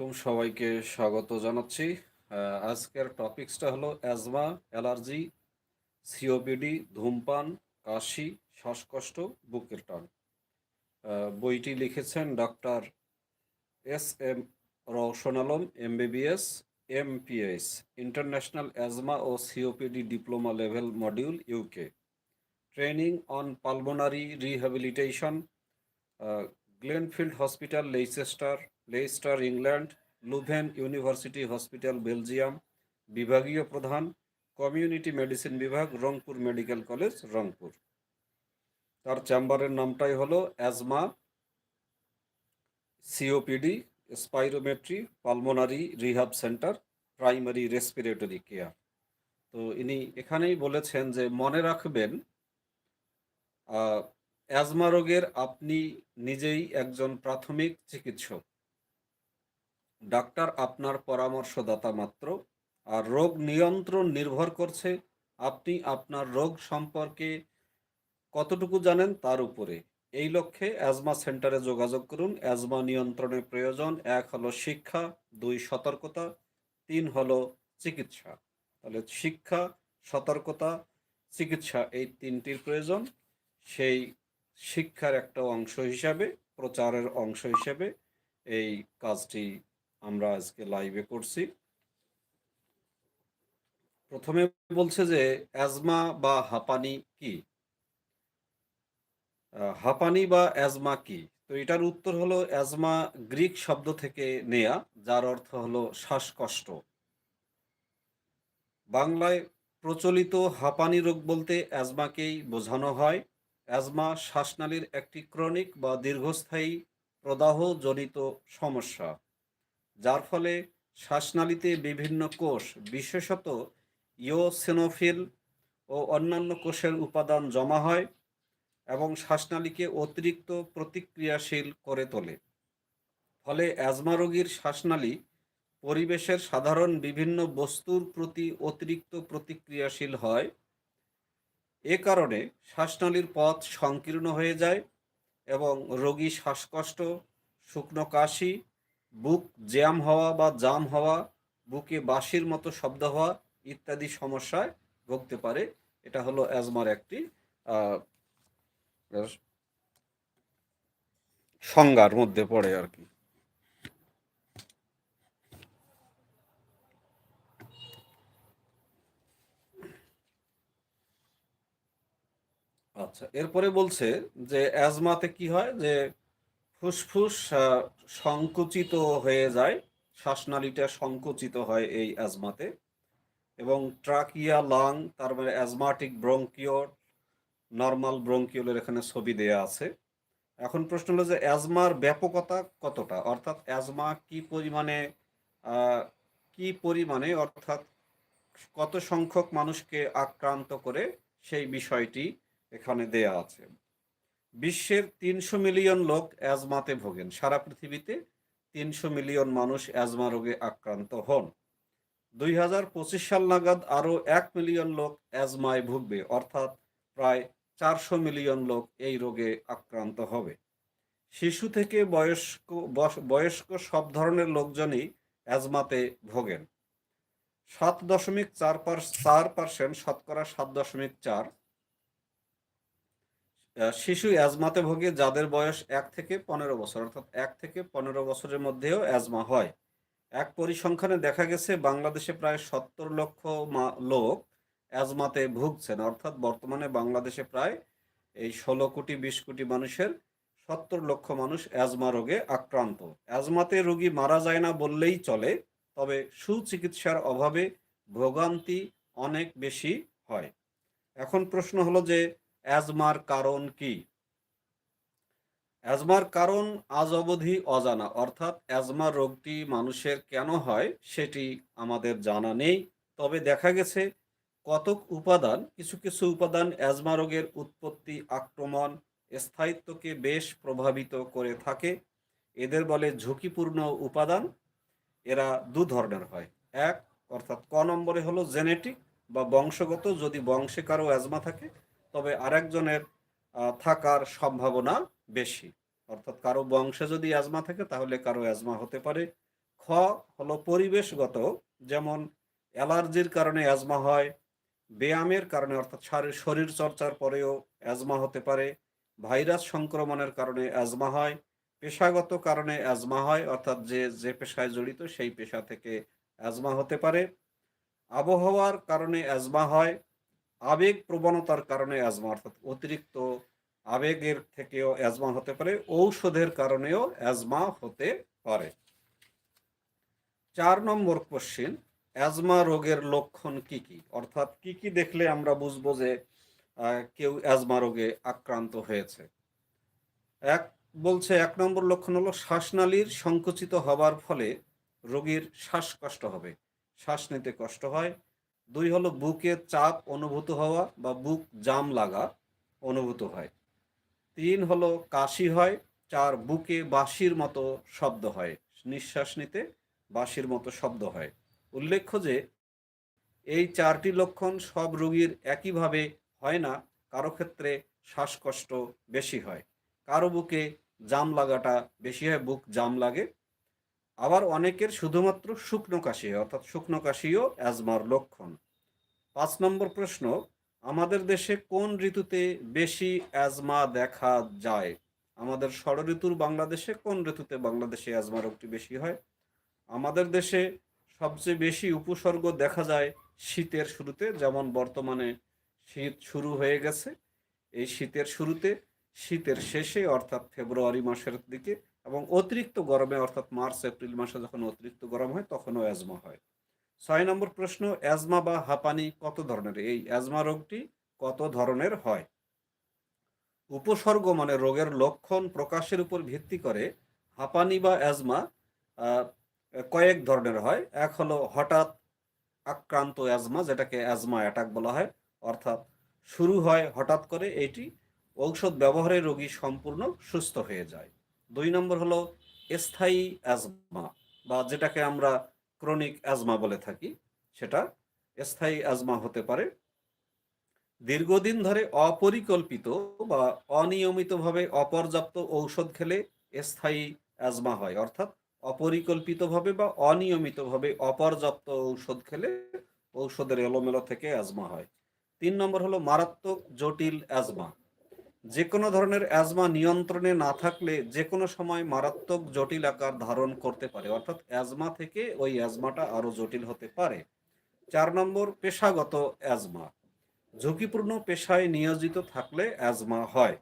আলাইকুম, সবাইকে স্বাগত জানাচ্ছি। আজকের টপিকসটা হলো অ্যাজমা, অ্যালার্জি, সিওপিডি, ধূমপান, কাশি, শ্বাসকষ্ট, বুকের টান। বইটি লিখেছেন doctor S M Roushan Alam MBBS, MPS, international asthma O COPD diploma level module, UK. Training on pulmonary rehabilitation Glenfield hospital, Leicester Leicester England, Leuven university hospital, Belgium, বিভাগীয় প্রধান, community medicine বিভাগ, Rangpur medical college, Rangpur. তার চেম্বারের নামটাই হলো asthma, COPD, spirometry, pulmonary rehab centre, primary respiratory care. তো ইনি এখানেই বলেছেন যে, মনে রাখবেন অ্যাজমা রোগের আপনি নিজেই একজন প্রাথমিক চিকিৎসক। ডাক্তার আপনার পরামর্শদাতা মাত্র। আর রোগ নিয়ন্ত্রণ নির্ভর করছে আপনি আপনার রোগ সম্পর্কে কতটুকু জানেন তার উপরে। এই লক্ষ্যে অ্যাজমা সেন্টারে যোগাযোগ করুন। অ্যাজমা নিয়ন্ত্রণের প্রয়োজন এক হলো শিক্ষা, দুই সতর্কতা, তিন হলো চিকিৎসা। তাহলে শিক্ষা, সতর্কতা, চিকিৎসা এই তিনটির প্রয়োজন। সেই শিক্ষার একটা অংশ হিসাবে, প্রচারের অংশ হিসাবে এই কাজটি আমরা আজকে লাইভে করছি। প্রথমে বলছে যে অ্যাজমা বা হাঁপানি কি? হাঁপানি বা অ্যাজমা কি? তো এটার উত্তর হলো অ্যাজমা গ্রিক শব্দ থেকে নেয়া, যার অর্থ হলো শ্বাসকষ্ট। বাংলায় প্রচলিত হাঁপানি রোগ বলতে অ্যাজমাকেই বোঝানো হয়। অ্যাজমা শ্বাসনালীর একটি ক্রনিক বা দীর্ঘস্থায়ী প্রদাহজনিত সমস্যা। যার ফলে শ্বাসনালীতে বিভিন্ন কোষ, বিশেষত ইওসিনোফিল ও অন্যান্য কোষের উপাদান জমা হয় এবং শ্বাসনালীকে অতিরিক্ত প্রতিক্রিয়াশীল করে তোলে। ফলে অ্যাজমা রোগীর শ্বাসনালী পরিবেশের সাধারণ বিভিন্ন বস্তুর প্রতি অতিরিক্ত প্রতিক্রিয়াশীল হয়। এ কারণে শ্বাসনালীর পথ সংকীর্ণ হয়ে যায় এবং রোগী শ্বাসকষ্ট, শুকনো কাশি বুক জ্যাম হওয়া বা জাম হওয়া, বুকে বাঁশির মতো শব্দ হওয়া ইত্যাদি সমস্যায় ভুগতে পারে। এটা হলো অ্যাজমার একটি সংজ্ঞার মধ্যে পড়ে আর কি। আচ্ছা এরপরে বলছে যে অ্যাজমাতে কি হয়? যে ফুসফুস সংকুচিত হয়ে যায়। শ্বাসনালীটা সংকুচিত হয় এই অ্যাজমাতে। এবং ট্রাকিয়া লাং, তার মানে অ্যাজমাটিক ব্রঙ্কিওল নর্মাল ব্রঙ্কিওলের এখানে ছবি দেয়া আছে। এখন প্রশ্ন হলো যে অ্যাজমার ব্যাপকতা কতটা? অর্থাৎ অ্যাজমা কি পরিমাণে কি পরিমাণে, অর্থাৎ কত সংখ্যক মানুষকে আক্রান্ত করে সেই বিষয়টি এখানে দেয়া আছে। বিশ্বের তিনশো মিলিয়ন লোক অ্যাজমাতে ভোগেন। সারা পৃথিবীতে তিনশো মিলিয়ন মানুষ অ্যাজমা রোগে আক্রান্ত হন। দুই হাজার পঁচিশ সাল নাগাদ আরও এক মিলিয়ন লোক অ্যাজমায় ভুগবে, অর্থাৎ প্রায় চারশো মিলিয়ন লোক এই রোগে আক্রান্ত হবে। শিশু থেকে বয়স্ক বয়স্ক সব ধরনের লোকজনই অ্যাজমাতে ভোগেন। সাত দশমিক চার পার, চার পার্সেন্ট, শতকরা সাত দশমিক চার শিশু অ্যাজমাতে ভোগে যাদের বয়স এক থেকে পনেরো বছর, অর্থাৎ এক থেকে পনেরো বছরের মধ্যেও অ্যাজমা হয়। এক পরিসংখ্যানে দেখা গেছে, বাংলাদেশে প্রায় সত্তর লক্ষ লোক অ্যাজমাতে ভুগছেন, অর্থাৎ বর্তমানে বাংলাদেশে প্রায় এই ষোলো কোটি, বিশ কোটি মানুষের সত্তর লক্ষ মানুষ অ্যাজমা রোগে আক্রান্ত। অ্যাজমাতে রোগী মারা যায় না বললেই চলে, তবে সুচিকিৎসার অভাবে ভোগান্তি অনেক বেশি হয়। এখন প্রশ্ন হলো যে অ্যাজমার কারণ কি? অ্যাজমার কারণ আজ অবধি অজানা, অর্থাৎ অ্যাজমা রোগটি মানুষের কেন হয় সেটি আমাদের জানা নেই। তবে দেখা গেছে, কতক উপাদান, কিছু কিছু উপাদান অ্যাজমা রোগের উৎপত্তি, আক্রমণ, স্থায়িত্বকে বেশ প্রভাবিত করে থাকে। এদের বলে ঝুঁকিপূর্ণ উপাদান। এরা দু ধরনের হয়। এক, অর্থাৎ ক নম্বরে হলো জেনেটিক বা বংশগত, যদি বংশে কারও অ্যাজমা থাকে তবে আরেকজনের থাকার সম্ভাবনা বেশি। অর্থাৎ কারও বংশে যদি অ্যাজমা থাকে, তাহলে কারও অ্যাজমা হতে পারে। খ হলো পরিবেশগত, যেমন অ্যালার্জির কারণে অ্যাজমা হয়, ব্যায়ামের কারণে, অর্থাৎ শারীর, শরীর চর্চার পরেও অ্যাজমা হতে পারে, ভাইরাস সংক্রমণের কারণে অ্যাজমা হয়, পেশাগত কারণে অ্যাজমা হয়, অর্থাৎ যে যে পেশায় জড়িত, সেই পেশা থেকে অ্যাজমা হতে পারে। আবহাওয়ার কারণে অ্যাজমা হয় আবেগ প্রবণতার কারণে অ্যাজমা অর্থাৎ অতিরিক্ত আবেগের থেকেও অ্যাজমা হতে পারে, ঔষধের কারণেও অ্যাজমা হতে পারে। চার নম্বর কোশ্চিন অ্যাজমা রোগের লক্ষণ কি কি? অর্থাৎ কি কি দেখলে আমরা বুঝব যে কেউ অ্যাজমা রোগে আক্রান্ত হয়েছে? এক, বলছে এক নম্বর লক্ষণ হলো শ্বাসনালীর সংকুচিত হবার ফলে রোগীর শ্বাসকষ্ট হবে। শ্বাস নিতে কষ্ট হয় দুই হলো বুকে চাপ অনুভূত হওয়া বা বুক জাম লাগা অনুভূত হয়। তিন হলো কাশি হয়, চার বুকে বাঁশির মতো শব্দ হয়, নিঃশ্বাস নিতে বাঁশির মতো শব্দ হয়। উল্লেখ্য যে, এই চারটি লক্ষণ সব রোগীর একইভাবে হয় না, কারও ক্ষেত্রে শ্বাসকষ্ট বেশি হয়। কারও বুকে জাম লাগাটা বেশি হয়, বুক জাম লাগে আবার অনেকের শুধুমাত্র শুকনো কাশি, অর্থাৎ শুকনো কাশিও অ্যাজমার লক্ষণ। পাঁচ নম্বর প্রশ্ন, আমাদের দেশে কোন ঋতুতে বেশি অ্যাজমা দেখা যায়? আমাদের ষড় ঋতুর বাংলাদেশে কোন ঋতুতে বাংলাদেশে অ্যাজমা রোগটি বেশি হয়? আমাদের দেশে সবচেয়ে বেশি উপসর্গ দেখা যায় শীতের শুরুতে, যেমন বর্তমানে শীত শুরু হয়ে গেছে। এই শীতের শুরুতে, শীতের শেষে, অর্থাৎ ফেব্রুয়ারি মাসের দিকে এবং অতিরিক্ত গরমে, অর্থাৎ মার্চ, এপ্রিল মাসে যখন অতিরিক্ত গরম হয়, তখনও অ্যাজমা হয়। ছয় নম্বর প্রশ্ন, অ্যাজমা বা হাঁপানি কত ধরনের? এই অ্যাজমা রোগটি কত ধরনের হয়? উপসর্গ মানে রোগের লক্ষণ প্রকাশের উপর ভিত্তি করে হাঁপানি বা অ্যাজমা কয়েক ধরনের হয়। এক হলো হঠাৎ আক্রান্ত অ্যাজমা, যেটাকে অ্যাজমা অ্যাটাক বলা হয়, অর্থাৎ শুরু হয় হঠাৎ করে, এটি ঔষধ ব্যবহারে রোগী সম্পূর্ণ সুস্থ হয়ে যায়। দুই নম্বর হলো স্থায়ী অ্যাজমা বা যেটাকে আমরা ক্রনিক অ্যাজমা বলে থাকি, সেটা স্থায়ী অ্যাজমা হতে পারে। দীর্ঘদিন ধরে অপরিকল্পিত বা অনিয়মিতভাবে অপর্যাপ্ত ঔষধ খেলে স্থায়ী অ্যাজমা হয়, অর্থাৎ অপরিকল্পিতভাবে বা অনিয়মিতভাবে অপর্যাপ্ত ঔষধ খেলে ঔষধের এলোমেলো থেকে অ্যাজমা হয়। তিন নম্বর হলো মারাত্মক জটিল অ্যাজমা যে কোনো ধরনের অ্যাজমা নিয়ন্ত্রণে না থাকলে যে কোনো সময় মারাত্মক জটিল আকার ধারণ করতে পারে। অর্থাৎ অ্যাজমা থেকে ওই অ্যাজমাটা আরও জটিল হতে পারে। চার নম্বর, পেশাগত অ্যাজমা ঝুঁকিপূর্ণ পেশায় নিয়োজিত থাকলে অ্যাজমা হয়।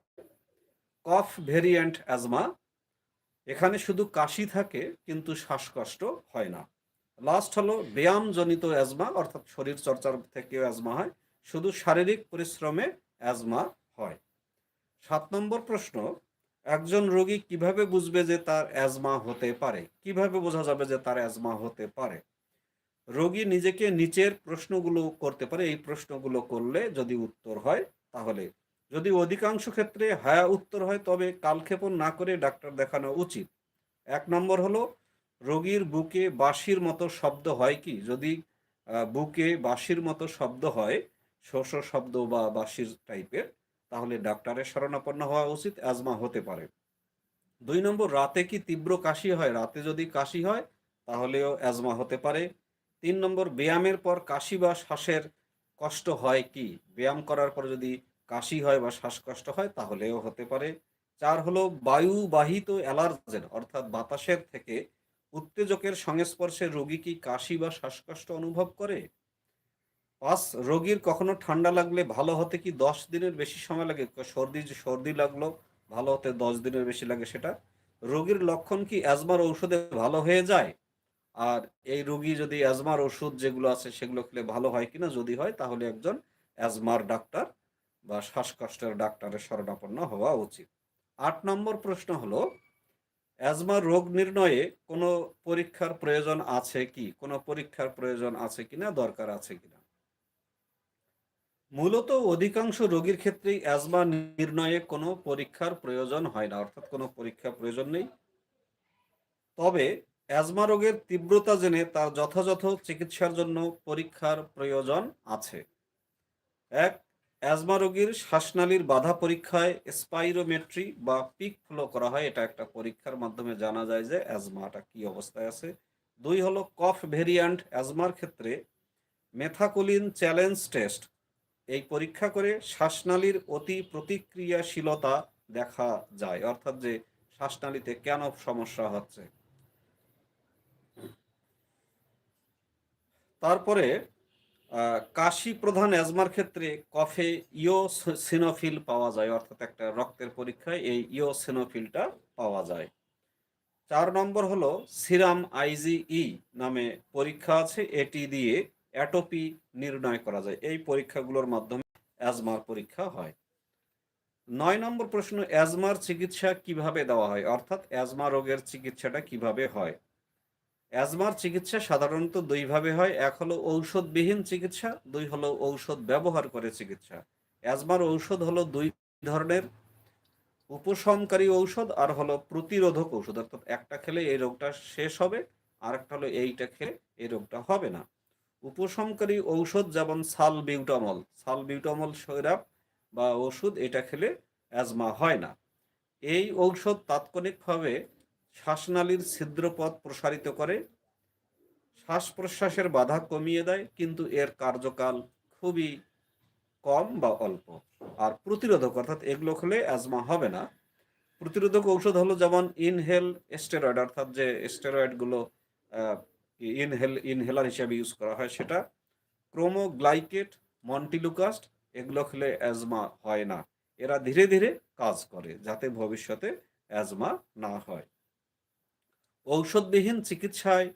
কফ ভেরিয়েন্ট অ্যাজমা এখানে শুধু কাশি থাকে, কিন্তু শ্বাসকষ্ট হয় না। লাস্ট হলো ব্যায়ামজনিত অ্যাজমা অর্থাৎ শরীর চর্চার থেকেও অ্যাজমা হয়। শুধু শারীরিক পরিশ্রমে অ্যাজমা হয়। সাত নম্বর প্রশ্ন, একজন রোগী কীভাবে বুঝবে যে তার অ্যাজমা হতে পারে? কীভাবে বোঝা যাবে যে তার অ্যাজমা হতে পারে? রোগী নিজেকে নিচের প্রশ্নগুলো করতে পারে, এই প্রশ্নগুলো করলে যদি উত্তর হয়, তাহলে। যদি অধিকাংশ ক্ষেত্রে হ্যাঁ উত্তর হয়, তবে কালক্ষেপণ না করে ডাক্তার দেখানো উচিত। এক নম্বর হলো, রোগীর বুকে বাঁশির মতো শব্দ হয় কি? যদি বুকে বাঁশির মতো শব্দ হয় শোষ শব্দ বা বাঁশির টাইপের তাহলে ডাক্তারের শরণাপন্ন হওয়া উচিত অ্যাজমা হতে পারে। দুই নম্বর, রাতে কি তীব্র কাশি হয়? রাতে যদি কাশি হয়, তাহলেও অ্যাজমা হতে পারে। তিন নম্বর, ব্যায়ামের পর কাশি বা শ্বাসের কষ্ট হয় কি? ব্যায়াম করার পর যদি কাশি হয় বা শ্বাসকষ্ট হয়, তাহলেও হতে পারে। চার হলো, বায়ুবাহিত অ্যালার্জেন, অর্থাৎ বাতাসের থেকে উত্তেজকের সংস্পর্শে রোগী কি কাশি বা শ্বাসকষ্ট অনুভব করে? পাঁচ রোগীর কখনো ঠান্ডা লাগলে ভালো হতে কি দশ দিনের বেশি সময় লাগে? সর্দি সর্দি লাগল, ভালো হতে দশ দিনের বেশি লাগে সেটা? রোগীর লক্ষণ কি অ্যাজমার ঔষধে ভালো হয়ে যায়? আর এই রোগী যদি অ্যাজমার ওষুধ যেগুলো আছে সেগুলো খেলে ভালো হয় কিনা যদি হয়, তাহলে একজন অ্যাজমার ডাক্তার বা শ্বাসকষ্টের ডাক্তারের শরণাপন্ন হওয়া উচিত। আট নম্বর প্রশ্ন হলো অ্যাজমার রোগ নির্ণয়ে কোনো পরীক্ষার প্রয়োজন আছে কি? কোনো পরীক্ষার প্রয়োজন আছে কিনা? দরকার আছে কিনা? মূলত অধিকাংশ রোগীর ক্ষেত্রেই অ্যাজমা নির্ণয়ে কোনো পরীক্ষার প্রয়োজন হয় না, অর্থাৎ কোনো পরীক্ষা প্রয়োজন নেই। তবে অ্যাজমা রোগের তীব্রতা জেনে তার যথাযথ চিকিৎসার জন্য পরীক্ষার প্রয়োজন আছে। এক, অ্যাজমা রোগীর শ্বাসনালীর বাধা পরীক্ষায় স্পাইরোমেট্রি বা পিক ফ্লো করা হয়, এটা একটা পরীক্ষার মাধ্যমে জানা যায় যে অ্যাজমাটা কি অবস্থায় আছে। দুই হলো কফ ভেরিয়ান্ট অ্যাজমার ক্ষেত্রে মেথাকুলিন চ্যালেঞ্জ টেস্ট এই পরীক্ষা করে শ্বাসনালীর অতি প্রতিক্রিয়াশীলতা দেখা যায়। অর্থাৎ যে শ্বাসনালীতে কেন সমস্যা হচ্ছে। তারপরে কাশি প্রধান অ্যাজমার ক্ষেত্রে কফে ইওসিনোফিল পাওয়া যায়। অর্থাৎ একটা রক্তের পরীক্ষায় এই ইওসিনোফিলটা পাওয়া যায়। চার নম্বর হলো সিরাম আইজিই নামে পরীক্ষা আছে। এটি দিয়ে অ্যাটোপি নির্ণয় করা যায়। এই পরীক্ষাগুলোর মাধ্যমে অ্যাজমার পরীক্ষা হয়। নয় নম্বর প্রশ্ন অ্যাজমার চিকিৎসা কীভাবে দেওয়া হয়? অর্থাৎ অ্যাজমা রোগের চিকিৎসাটা কীভাবে হয়? অ্যাজমার চিকিৎসা সাধারণত দুইভাবে হয়, এক হলো ঔষধবিহীন চিকিৎসা, দুই হলো ঔষধ ব্যবহার করে চিকিৎসা। অ্যাজমার ঔষধ হলো দুই ধরনের, উপশমকারী ঔষধ আর হলো প্রতিরোধক ঔষধ। অর্থাৎ একটা খেলে এই রোগটা শেষ হবে আর একটা হলো এইটা খেলে এই রোগটা হবে না। উপশমকারী ঔষধ যেমন সাল বিউটামল সাল বিউটামল সৈরাপ বা ওষুধ এটা খেলে অ্যাজমা হয় না। এই ঔষধ তাৎক্ষণিকভাবে শ্বাসনালীর ছিদ্রপথ প্রসারিত করে, শ্বাস প্রশ্বাসের বাধা কমিয়ে দেয়, কিন্তু এর কার্যকাল খুবই কম বা অল্প। আর প্রতিরোধক অর্থাৎ এগুলো খেলে অ্যাজমা হবে না। প্রতিরোধক ঔষধ হলো যেমন ইনহেল স্টেরয়েড, অর্থাৎ যে স্টেরয়েডগুলো ইনহেল, ইনহেলার হিসাবে ইউজ করা হয় সেটা। ক্রোমোগ্লাইকেট, মন্টিলুকাস্ট, এগুলো খেলে অ্যাজমা হয় না। এরা ধীরে ধীরে কাজ করে যাতে ভবিষ্যতে অ্যাজমা না হয়। ঔষধবিহীন চিকিৎসায়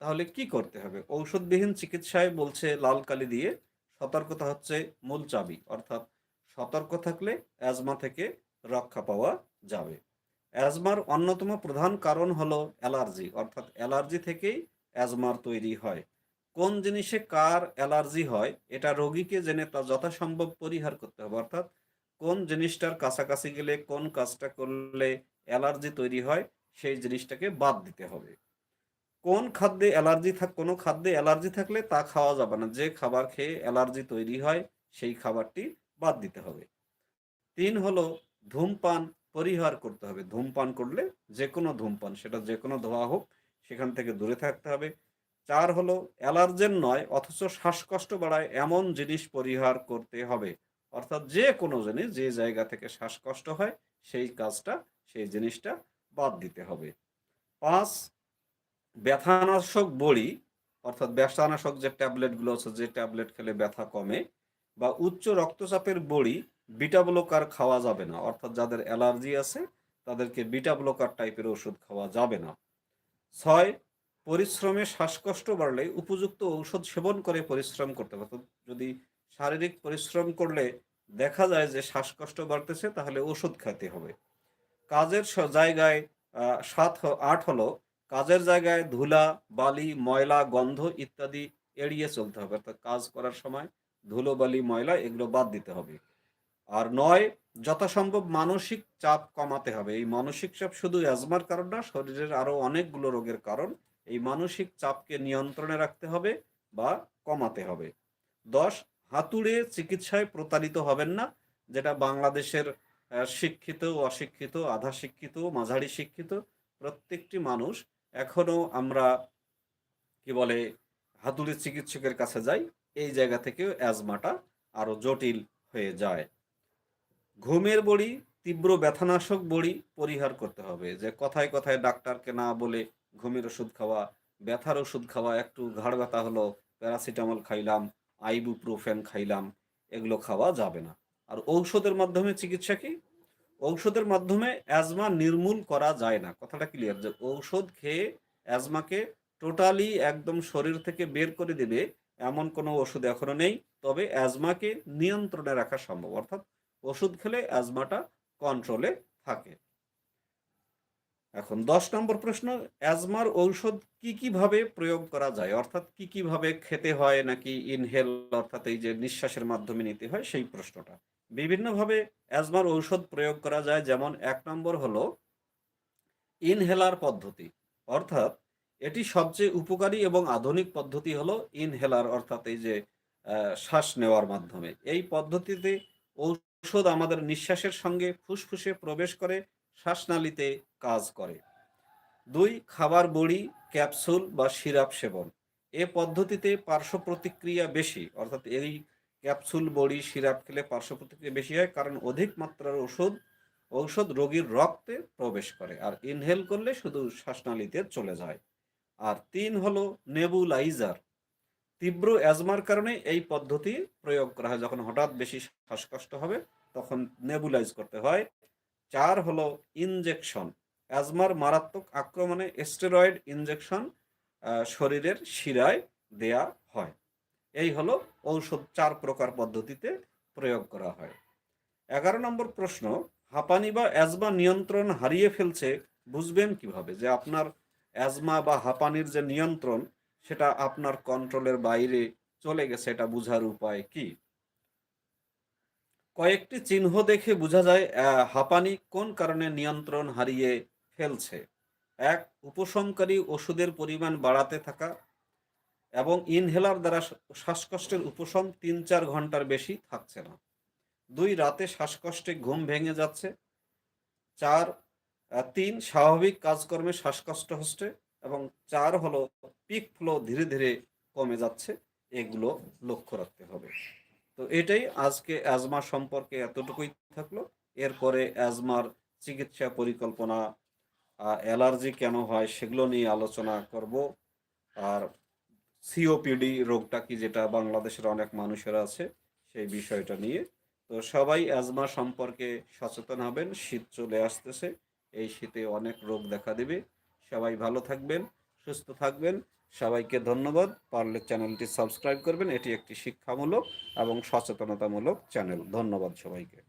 তাহলে কি করতে হবে? ঔষধবিহীন চিকিৎসায় বলছে লাল কালি দিয়ে সতর্কতা হচ্ছে মূল চাবি, অর্থাৎ সতর্ক থাকলে অ্যাজমা থেকে রক্ষা পাওয়া যাবে। অ্যাজমার অন্যতম প্রধান কারণ হলো অ্যালার্জি, অর্থাৎ অ্যালার্জি থেকেই অ্যাজমার তৈরি হয়। কোন জিনিসে কার অ্যালার্জি হয়, এটা রোগীকে জেনে তা যথাসম্ভব পরিহার করতে হবে। অর্থাৎ কোন জিনিসটার কাছাকাছি গেলে, কোন কাজটা করলে অ্যালার্জি তৈরি হয়, সেই জিনিসটাকে বাদ দিতে হবে। কোন খাদ্যে অ্যালার্জি থাক, কোনো খাদ্যে অ্যালার্জি থাকলে তা খাওয়া যাবে না। যে খাবার খেয়ে অ্যালার্জি তৈরি হয়, সেই খাবারটি বাদ দিতে হবে। তিন হলো ধূমপান পরিহার করতে হবে। ধূমপান করলে যে কোনো ধূমপান, সেটা যে কোনো ধোয়া হোক সেখান থেকে দূরে থাকতে হবে। চার হলো, অ্যালার্জেন নয়, অথচ শ্বাসকষ্ট বাড়ায় এমন জিনিস পরিহার করতে হবে। অর্থাৎ যে কোনো জিনিস, যে জায়গা থেকে শ্বাসকষ্ট হয়, সেই কাজটা, সেই জিনিসটা বাদ দিতে হবে। পাঁচ, ব্যথানাশক বড়ি, অর্থাৎ ব্যথানাশক যে ট্যাবলেটগুলো আছে, যে ট্যাবলেট খেলে ব্যথা কমে, বা উচ্চ রক্তচাপের বড়ি, বিটা ব্লকার খাওয়া যাবে না। অর্থাৎ যাদের অ্যালার্জি আছে, তাদেরকে বিটা ব্লকার টাইপের ওষুধ খাওয়া যাবে না। ছয়, পরিশ্রমে শ্বাসকষ্ট বাড়লে উপযুক্ত ঔষধ সেবন করে পরিশ্রম করতে হবে। যদি শারীরিক পরিশ্রম করলে দেখা যায় যে শ্বাসকষ্ট বাড়তেছে, তাহলে ওষুধ খেতে হবে। কাজের জায়গায় সাত আট হলো, কাজের জায়গায় ধুলা, বালি, ময়লা, গন্ধ ইত্যাদি এড়িয়ে চলতে হবে। অর্থাৎ কাজ করার সময় ধুলো, বালি, ময়লা এগুলো বাদ দিতে হবে। আর নয়, যথাসম্ভব মানসিক চাপ কমাতে হবে। এই মানসিক চাপ শুধু অ্যাজমার কারণ না, শরীরের আরও অনেকগুলো রোগের কারণ। এই মানসিক চাপকে নিয়ন্ত্রণে রাখতে হবে বা কমাতে হবে। দশ, হাতুড়ে চিকিৎসায় প্রতারিত হবেন না, যেটা বাংলাদেশের শিক্ষিত অশিক্ষিত আধা শিক্ষিত মাঝারি শিক্ষিত প্রত্যেকটি মানুষ এখনও আমরা, কি বলে, হাতুড়ি চিকিৎসকের কাছে যাই, এই জায়গা থেকেও অ্যাজমাটা আরও জটিল হয়ে যায়। ঘুমের বড়ি, তীব্র ব্যথানাশক বড়ি পরিহার করতে হবে। যে কথায় কথায় ডাক্তারকে না বলে ঘুমের ওষুধ খাওয়া, ব্যথার ওষুধ খাওয়া, একটু ঘাড় ব্যথা হলো, প্যারাসিটামল খাইলাম, আইবুপ্রোফেন খাইলাম, এগুলো খাওয়া যাবে না। আর ঔষধের মাধ্যমে চিকিৎসা কি? ঔষধের মাধ্যমে অ্যাজমা নির্মূল করা যায় না। কথাটা ক্লিয়ার যে ঔষধ খেয়ে অ্যাজমাকে টোটালি একদম শরীর থেকে বের করে দেবে, এমন কোনো ওষুধ এখনও নেই, তবে অ্যাজমাকে নিয়ন্ত্রণে রাখা সম্ভব। অর্থাৎ ওষুধ খেলে অ্যাজমাটা কন্ট্রোলে থাকে। এখন দশ নম্বর প্রশ্ন, অ্যাজমার ঔষধ কি কীভাবে প্রয়োগ করা যায়? অর্থাৎ কি কীভাবে খেতে হয় নাকি ইনহেল অর্থাৎ এই যে নিঃশ্বাসের মাধ্যমে নিতে হয়, সেই প্রশ্নটা। বিভিন্নভাবে অ্যাজমার ঔষধ প্রয়োগ করা যায়, যেমন এক নম্বর হলো ইনহেলার পদ্ধতি। অর্থাৎ এটি সবচেয়ে উপকারী এবং আধুনিক পদ্ধতি হলো ইনহেলার অর্থাৎ এই যে শ্বাস নেওয়ার মাধ্যমে। এই পদ্ধতিতে ঔষধ আমাদের নিঃশ্বাসের সঙ্গে ফুসফুসে প্রবেশ করে শ্বাসনালীতে কাজ করে। দুই, খাবার বড়ি, ক্যাপসুল বা সিরাপ সেবন। এ পদ্ধতিতে পার্শ্ব প্রতিক্রিয়া বেশি, অর্থাৎ এই ক্যাপসুল, বড়ি, সিরাপ খেলে পার্শ্ব প্রতিক্রিয়া বেশি হয় কারণ অধিক মাত্রার ওষুধ ঔষধ রোগীর রক্তে প্রবেশ করে আর ইনহেল করলে শুধু শ্বাসনালীতে চলে যায়। আর তিন হলো নেবুলাইজার। তীব্র অ্যাজমার কারণে এই পদ্ধতি প্রয়োগ করা হয়। যখন হঠাৎ বেশি শ্বাসকষ্ট হবে, তখন নেবুলাইজ করতে হয়। চার হলো ইনজেকশন অ্যাজমার মারাত্মক আক্রমণে স্টেরয়েড ইনজেকশন শরীরের শিরায় দেয়া হয়। এই হলো ঔষধ চার প্রকার পদ্ধতিতে প্রয়োগ করা হয়। এগারো নম্বর প্রশ্ন, হাঁপানি বা অ্যাজমা নিয়ন্ত্রণ হারিয়ে ফেলছে, বুঝবেন কীভাবে? যে আপনার অ্যাজমা বা হাঁপানির যে নিয়ন্ত্রণ সেটা আপনার কন্ট্রোলের বাইরে চলে গেছে, এটা বোঝার উপায় কি? কয়েকটি চিহ্ন দেখে বোঝা যায় হাঁপানি কোন কারণে নিয়ন্ত্রণ হারিয়ে ফেলছে। এক, উপশমকারী ওষুধের পরিমাণ বাড়াতে থাকা এবং ইনহেলার দ্বারা শ্বাসকষ্টের উপশম তিন চার ঘণ্টার বেশি থাকছে না। দুই, রাতে শ্বাসকষ্টে ঘুম ভেঙে যাচ্ছে। চার তিন, স্বাভাবিক কাজকর্মে শ্বাসকষ্ট হচ্ছে। এবং চার হলো পিক ফ্লো ধীরে ধীরে কমে যাচ্ছে, এগুলো লক্ষ্য রাখতে হবে। তো এটাই আজকে অ্যাজমা সম্পর্কে এতটুকুই থাকল। এরপরে অ্যাজমার চিকিৎসা পরিকল্পনা অ্যালার্জি কেন হয় সেগুলো নিয়ে আলোচনা করব। আর সিওপিডি রোগটা কি যেটা বাংলাদেশের অনেক মানুষের আছে সেই বিষয়টা নিয়ে। তো সবাই অ্যাজমা সম্পর্কে সচেতন হবেন, শীত চলে আসতেছে, এই শীতে অনেক রোগ দেখা দেবে। সবাই ভালো থাকবেন, সুস্থ থাকবেন। সবাইকে ধন্যবাদ। পারলে চ্যানেলটি সাবস্ক্রাইব করবেন। এটি একটি শিক্ষামূলক এবং সচেতনতামূলক চ্যানেল। ধন্যবাদ সবাইকে।